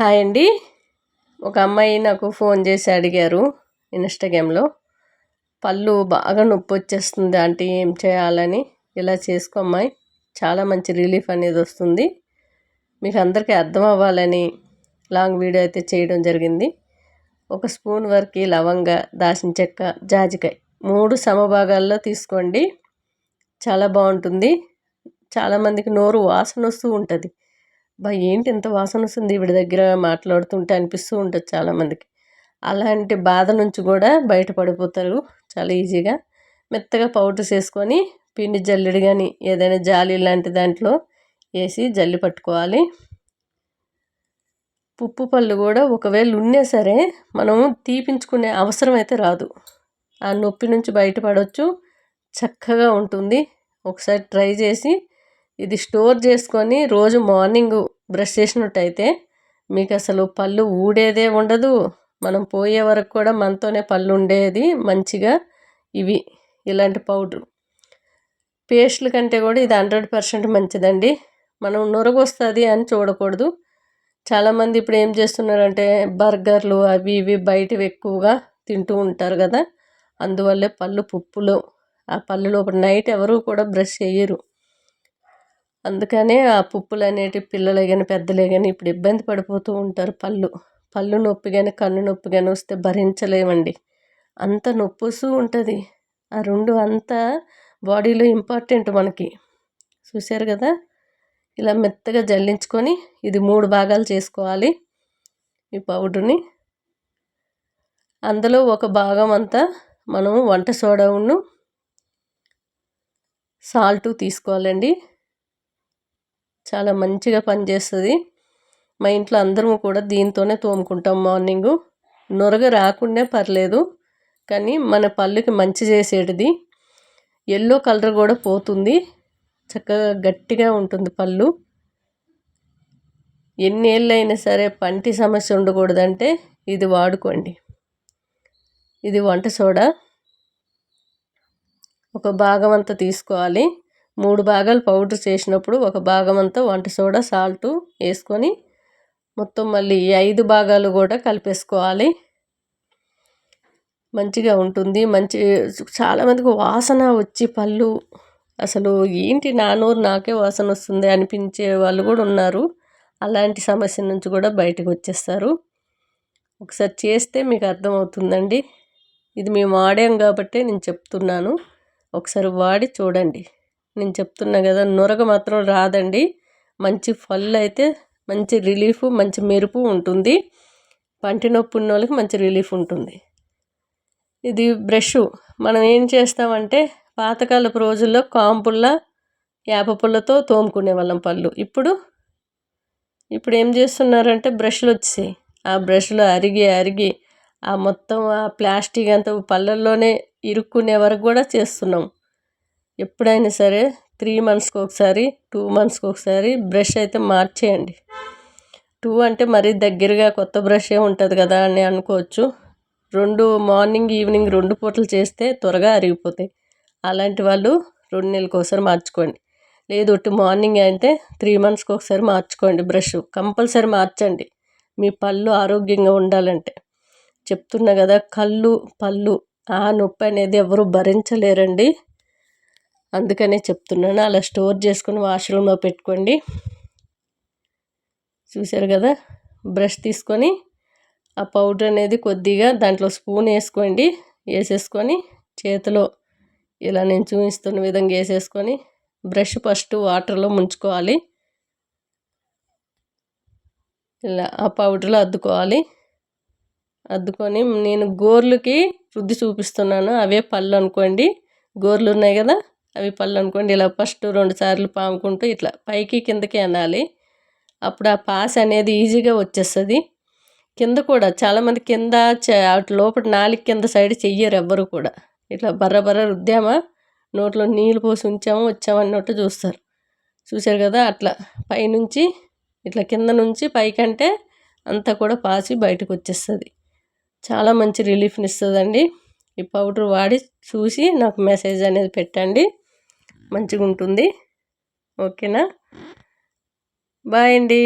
Hi అండి. ఒక అమ్మాయి నాకు ఫోన్ చేసి అడిగారు ఇన్స్టాగ్రామ్లో. పళ్ళు బాగా నొప్పి వచ్చేస్తుంది అంటే ఏం చేయాలని? ఇలా చేసుకో అమ్మాయి. చాలా మంచి రిలీఫ్ అనేది వస్తుంది. మీకు అందరికీ అర్థం అవ్వాలని లాంగ్ వీడియో అయితే చేయడం జరిగింది. ఒక స్పూన్ వరకు లవంగ దాచిన చెక్క జాజికాయ మూడు సమభాగాల్లో తీసుకోండి. చాలా బాగుంటుంది. చాలామందికి నోరు వాసన వస్తూ ఉంటుంది. బా ఏంటి ఇంత వాసన వస్తుంది వీడి దగ్గర మాట్లాడుతుంటే అనిపిస్తూ ఉంటుంది చాలామందికి అలాంటి బాధ నుంచి కూడా బయటపడిపోతారు చాలా ఈజీగా. మెత్తగా పౌడర్ చేసుకొని పిండి జల్లెడు కానీ ఏదైనా జాలి లాంటి దాంట్లో వేసి జల్లి పట్టుకోవాలి. ఉప్పు పళ్ళు కూడా ఒకవేళ ఉన్నా సరే మనం తీపించుకునే అవసరం అయితే రాదు. ఆ నొప్పి నుంచి బయటపడవచ్చు చక్కగా ఉంటుంది. ఒకసారి ట్రై చేసి ఇది స్టోర్ చేసుకొని రోజు మార్నింగ్ బ్రష్ చేసినట్టయితే మీకు అసలు పళ్ళు ఊడేదే ఉండదు. మనం పోయే వరకు కూడా మనతోనే పళ్ళు ఉండేది మంచిగా. ఇవి ఇలాంటి పౌడర్. పేస్ట్ల కంటే కూడా ఇది హండ్రెడ్ పర్సెంట్ మంచిదండి. మనం నొరగొస్తుంది అని చూడకూడదు. చాలామంది ఇప్పుడు ఏం చేస్తున్నారంటే బర్గర్లు అవి ఇవి బయటవి ఎక్కువగా తింటూ ఉంటారు కదా. అందువల్లే పళ్ళు పుప్పులు. ఆ పళ్ళు లోపల నైట్ ఎవరు కూడా బ్రష్ చేయరు. అందుకనే ఆ పుప్పులు అనేటివి పిల్లలే కానీ పెద్దలే కానీ ఇప్పుడు ఇబ్బంది పడిపోతూ ఉంటారు పళ్ళు. పళ్ళు నొప్పి కానీ కన్ను నొప్పి కానీ వస్తే భరించలేమండి. అంత నొప్పి వస్తూ ఉంటుంది. ఆ రెండు అంతా బాడీలో ఇంపార్టెంట్ మనకి. చూశారు కదా? ఇలా మెత్తగా జల్లించుకొని ఇది మూడు భాగాలు చేసుకోవాలి ఈ పౌడర్ని. అందులో ఒక భాగం అంతా మనం వంట సోడాను సాల్ట్ తీసుకోవాలండి. చాలా మంచిగా పనిచేస్తుంది. మా ఇంట్లో అందరం కూడా దీంతోనే తోముకుంటాం మార్నింగ్. నొరగ రాకుండా పర్లేదు కానీ మన పళ్ళుకి మంచి చేసేటిది. ఎల్లో కలర్ కూడా పోతుంది. చక్కగా గట్టిగా ఉంటుంది పళ్ళు. ఎన్ని ఏళ్ళైనా సరే పంటి సమస్య ఉండకూడదంటే ఇది వాడుకోండి. ఇది వంట సోడా. ఒక భాగం అంతా తీసుకోవాలి. మూడు భాగాలు పౌడర్ చేసినప్పుడు ఒక భాగం అంతా వంట సోడా సాల్ట్ వేసుకొని మొత్తం మళ్ళీ ఈ ఐదు భాగాలు కూడా కలిపేసుకోవాలి. మంచిగా ఉంటుంది. మంచి చాలామందికి వాసన వచ్చి పళ్ళు అసలు ఏంటి నా నోరు నాకే వాసన వస్తుంది అనిపించే వాళ్ళు కూడా ఉన్నారు. అలాంటి సమస్య నుంచి కూడా బయటకు వచ్చేస్తారు. ఒకసారి చేస్తే మీకు అర్థమవుతుందండి. ఇది మేము వాడాం కాబట్టే నేను చెప్తున్నాను. ఒకసారి వాడి చూడండి. నేను చెప్తున్నా కదా నొరగ మాత్రం రాదండి. మంచి ఫల్ అయితే మంచి రిలీఫ్ మంచి మెరుపు ఉంటుంది. పంటి నొప్పి ఉన్న వాళ్ళకి మంచి రిలీఫ్ ఉంటుంది. ఇది బ్రష్. మనం ఏం చేస్తామంటే పాతకాలపు రోజుల్లో కాంపుల్ల వేప పుల్లతో తోముకునే వాళ్ళం పళ్ళు. ఇప్పుడు ఇప్పుడు ఏం చేస్తున్నారంటే బ్రష్లు వచ్చాయి ఆ బ్రష్లు అరిగి అరిగి ఆ మొత్తం ఆ ప్లాస్టిక్ అంతా పళ్ళల్లోనే ఇరుక్కునే వరకు కూడా చేస్తున్నాం. ఎప్పుడైనా సరే త్రీ మంత్స్కి ఒకసారి టూ మంత్స్కి ఒకసారి బ్రష్ అయితే మార్చేయండి. టూ అంటే మరీ దగ్గరగా కొత్త బ్రషే ఉంటుంది కదా అని అనుకోవచ్చు. రెండు మార్నింగ్ ఈవినింగ్ రెండు పూటలు చేస్తే త్వరగా అరిగిపోతాయి. అలాంటి వాళ్ళు రెండు నెలలకు ఒకసారి మార్చుకోండి. లేదు ఒట్టి మార్నింగ్ అయితే త్రీ మంత్స్కి ఒకసారి మార్చుకోండి బ్రష్. కంపల్సరీ మార్చండి. మీ పళ్ళు ఆరోగ్యంగా ఉండాలంటే. చెప్తున్నా కదా కళ్ళు పళ్ళు ఆ నొప్పి అనేది ఎవరు భరించలేరండి. అందుకనే చెప్తున్నాను. అలా స్టోర్ చేసుకొని వాష్రూమ్లో పెట్టుకోండి. చూశారు కదా? బ్రష్ తీసుకొని ఆ పౌడర్ అనేది కొద్దిగా దాంట్లో స్పూన్ వేసుకోండి. వేసేసుకొని చేతిలో ఇలా నేను చూపిస్తున్న విధంగా వేసేసుకొని బ్రష్ ఫస్ట్ వాటర్లో ముంచుకోవాలి. ఇలా ఆ పౌడర్లో అద్దుకోవాలి. అద్దుకొని నేను గోర్లకి రుద్ది చూపిస్తున్నాను. అవే పళ్ళు అనుకోండి. గోర్లు ఉన్నాయి కదా? అవి పళ్ళు అనుకోండి ఇలా ఫస్ట్ రెండు సార్లు పాముకుంటూ ఇట్లా పైకి కిందకి అనాలి. అప్పుడు ఆ పాస్ అనేది ఈజీగా వచ్చేస్తుంది. కింద కూడా చాలామంది కింద అటు లోపల నాలుగు కింద సైడ్ చెయ్యరు ఎవ్వరు కూడా. ఇట్లా బర్ర బర్ర రుద్దామా నోట్లో నీళ్ళు పోసి ఉంచాము వచ్చాము అన్నట్టు చూస్తారు. చూశారు కదా అట్లా పైనుంచి ఇట్లా కింద నుంచి పైకంటే అంతా కూడా పాసి బయటకు వచ్చేస్తుంది. చాలా మంచి రిలీఫ్ని ఇస్తుందండి. ఈ పౌడర్ వాడి చూసి నాకు మెసేజ్ అనేది పెట్టండి. మంచిగా ఉంటుంది ఓకేనా? బాయ్ అండి.